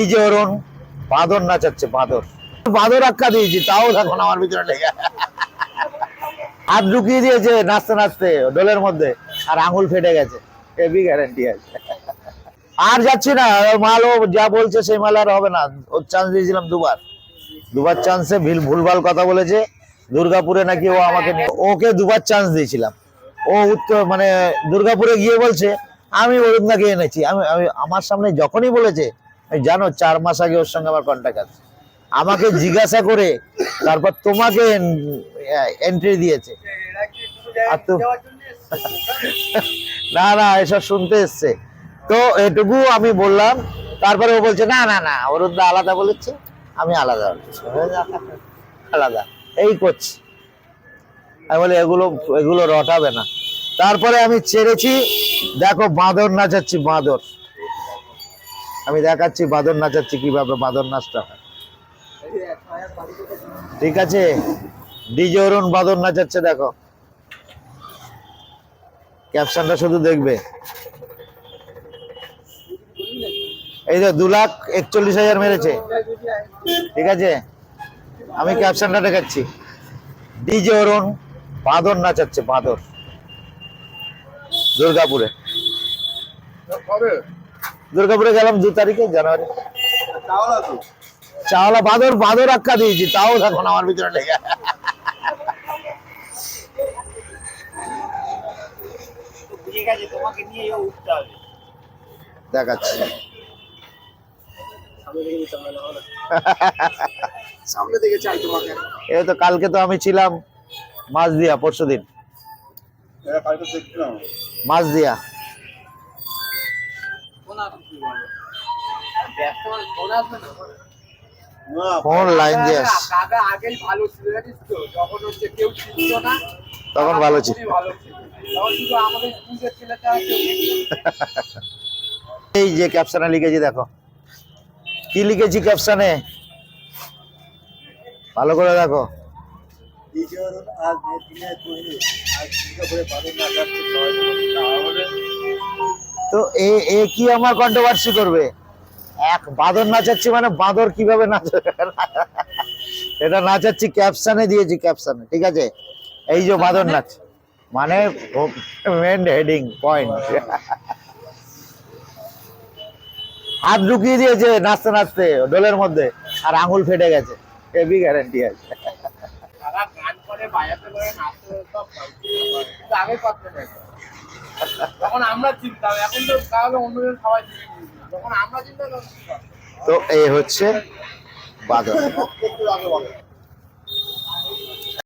এই যে অরুণ, বাঁদর নাচাচ্ছে, বাঁদর। বাঁদর আক্কা দিয়েছি, তাও এখন আমার ভিতরে লেগে হাত ঢুকিয়ে দিয়েছে, নাচতে নাচতে ডোলের মধ্যে, আর আঙুল ফেটে গেছে। হেভি গ্যারান্টি আছে। আর যাচ্ছি না, ওর মাল ও যা বলছে সেই মাল আর হবে না। ওর চান্স দিয়েছিলাম দুবার। দুবার চান্সে ভিল ভুলভাল কথা বলেছে। দুর্গাপুরে নাকি ও আমাকে নিয়ে ওকে দুবার চান্স দিয়েছিলাম। ও উত্তর মানে দুর্গাপুরে গিয়ে বলছে, আমি অরুণদাকে এনেছি। আমি আমি আমার সামনে যখনই বলেছে জানো, চার মাস আগে ওর সঙ্গে আমার কন্ট্যাক্ট আছে। আমাকে জিজ্ঞাসা করে তারপর তোমাকে এন্ট্রি দিয়েছে। আর তো না না, এসব শুনতে এসছে। তো এটুকু আমি বললাম, তারপরে ও বলছে, না না না অরুণদা আলাদা বলেছে, আমি আলাদা আলাদা, এই করছি। আমি বলি, এগুলো এগুলো রটাবে না। তারপরে আমি ছেড়েছি। দেখো, বাঁদর নাচাচ্ছি, বাঁদর। আমি দেখাচ্ছি বাঁদর নাচাচ্ছি কীভাবে বাঁদর নাচটা হয়। ঠিক আছে? ডিজে অরুণ বাঁদর নাচাচ্ছে, দেখো। ক্যাপশনটা শুধু দেখবে। এই যে দু লাখ একচল্লিশ হাজার মেরেছে। ঠিক আছে? আমি ক্যাপশনটা দেখাচ্ছি। ডিজে অরুণ বাঁদর নাচাচ্ছে, বাঁদর। দুর্গাপুরে। দুর্গাপুরে গেলাম দু তারিখে জানুয়ারি। চাওলা বাঁদর বাঁদর আক্কা দিয়েছি তাও এখন আমার ভিতরে লেগে। ঠিক আছে তোমাকে নিয়ে উঠতে হবে। দেখাচ্ছি। সামনে দিকে চাই তোমাকে। এই তো কালকে তো আমি ছিলাম মাছ দিয়া পরশু দিন মাছ দিয়া। ফোন আসবে না ফোন লাইন দিয়ে কাকা আগেই ভালো ছিল জানিস তো? যখন হচ্ছে কেউ চিনত না তখন ভালো ছিল। এই যে ক্যাপশনে লিখেছি দেখো। কি লিখেছি ক্যাপশনে ভালো করে দেখো। তো এ এ কি আমার কন্ট্রোভার্সি করবে? এক বাঁদর নাচাচ্ছি মানে বাঁদর কীভাবে নাচবে? এটা নাচাচ্ছি ক্যাপশনে দিয়েছি ক্যাপশনে ঠিক আছে? এই যে বাঁদর নাচ মানে মেন হেডিং পয়েন্ট হাত ঢুকিয়ে দিয়েছে নাচতে নাচতে ডোলের মধ্যে, আর আঙুল ফেটে গেছে। হেভি গ্যারান্টি আছে। আমরা চিনতাম, এখন তো তাহলে অন্যজন সবাই তো এই হচ্ছে বলো।